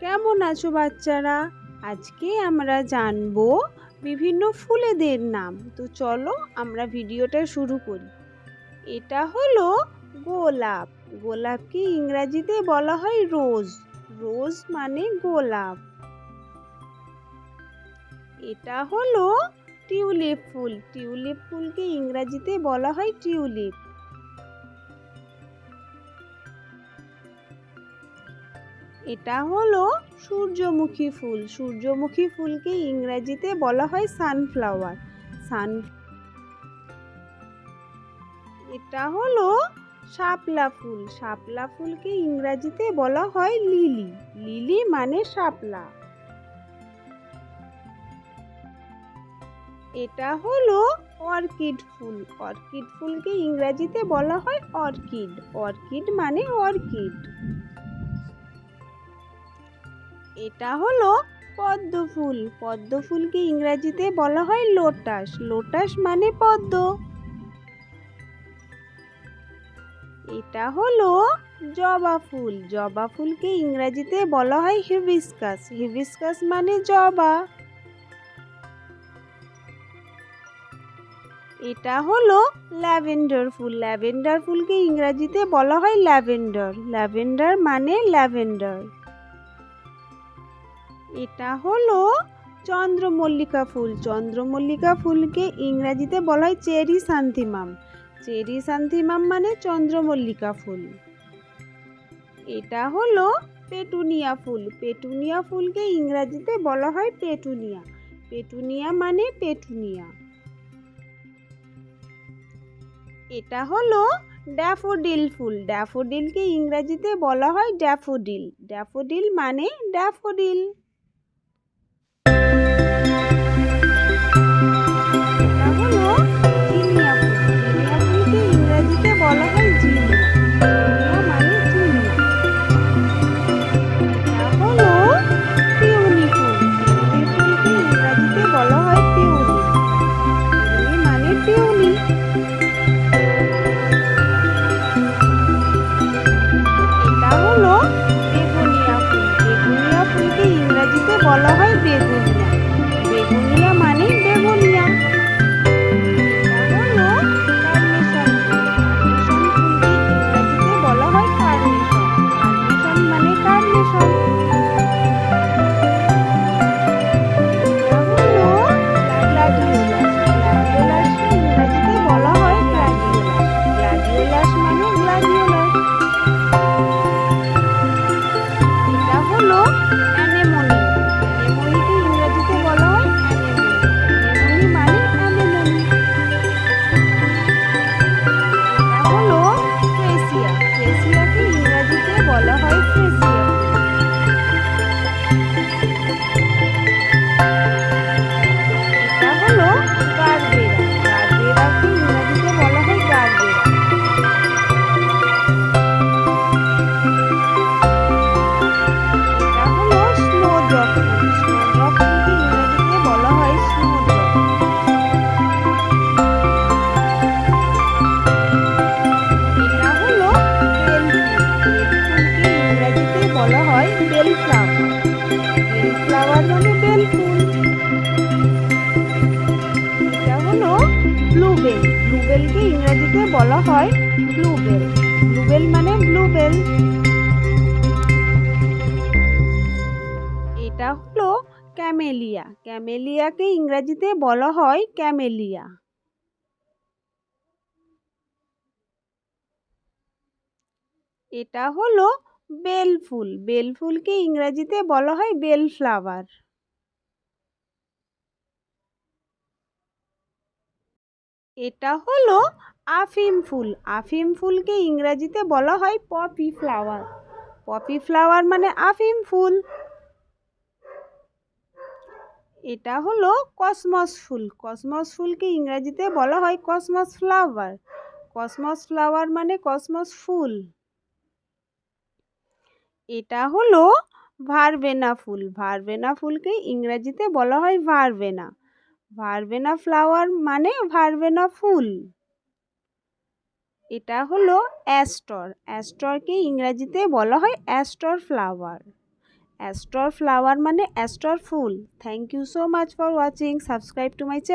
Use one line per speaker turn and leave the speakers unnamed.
কেমন আছো বাচ্চারা? আজকে আমরা জানব বিভিন্ন ফুলেদের নাম। তো চলো আমরা ভিডিওটা শুরু করি। এটা হলো গোলাপ। গোলাপকে ইংরাজিতে বলা হয় রোজ। রোজ মানে গোলাপ। এটা হলো টিউলিপ ফুল। টিউলিপ ফুলকে ইংরাজিতে বলা হয় টিউলিপ। এটা হলো সূর্যমুখী ফুল। সূর্যমুখী ফুলকে ইংরেজিতে বলা হয় সানফ্লাওয়ার সান এটা হলো শাপলা ফুল। শাপলা ফুলকে ইংরাজিতে বলা হয় লিলি লিলি মানে শাপলা। এটা হলো অর্কিড ফুল। অর্কিড ফুলকে ইংরাজিতে বলা হয় অর্কিড অর্কিড মানে অর্কিড এটা হলো পদ্ম ফুল। পদ্ম ফুলকে ইংরাজিতে বলা হয় লোটাস। লোটাস মানে পদ্ম। এটা হলো জবা ফুল। জবা ফুলকে ইংরাজিতে বলা হয় হিবিস্কাস। হিবিস্কাস মানে জবা। এটা হলো ল্যাভেন্ডার ফুল। ল্যাভেন্ডার ফুলকে ইংরাজিতে বলা হয় ল্যাভেন্ডার। ল্যাভেন্ডার মানে ল্যাভেন্ডার। এটা হলো চন্দ্রমল্লিকা ফুল। চন্দ্রমল্লিকা ফুলকে ইংরাজিতে বলা হয় চেরি সান্থিমাম চেরি সান্থিমাম মানে চন্দ্রমল্লিকা ফুল। এটা হলো পেটুনিয়া ফুল। পেটুনিয়া ফুলকে ইংরাজিতে বলা হয় পেটুনিয়া। পেটুনিয়া মানে পেটুনিয়া। এটা হলো ড্যাফোডিল ফুল। ড্যাফোডিলকে ইংরাজিতে বলা হয় ড্যাফোডিল। ড্যাফোডিল মানে ড্যাফোডিল। মানে ব্লুবেলকে ইংরেজিতে বলা হয় ব্লুবেল ব্লুবেল মানে ব্লুবেল এটা হলো ক্যামেলিয়া। ক্যামেলিয়াকে ইংরেজিতে বলা হয় ক্যামেলিয়া। এটা হলো বেল ফুল। বেল ফুলকে ইংরেজিতে বলা হয় বেল ফ্লাওয়ার। এটা হলো আফিম ফুল। আফিম ফুলকে ইংরাজিতে বলা হয় পপি ফ্লাওয়ার। পপি ফ্লাওয়ার মানে আফিম ফুল। এটা হলো কসমস ফুল। কসমস ফুলকে ইংরাজিতে বলা হয় কসমস ফ্লাওয়ার। কসমস ফ্লাওয়ার মানে কসমস ফুল। এটা হলো ভারবেনা ফুল। ভারবেনা ফুলকে ইংরাজিতে বলা হয় ভারবেনা। ভারবেনা ফ্লাওয়ার মানে ভারবেনা ফুল। এটা হলো অ্যাস্টর। অ্যাস্টরকে ইংরাজিতে বলা হয় অ্যাস্টর ফ্লাওয়ার। অ্যাস্টর ফ্লাওয়ার মানে aster full. Thank you so much for watching subscribe to my channel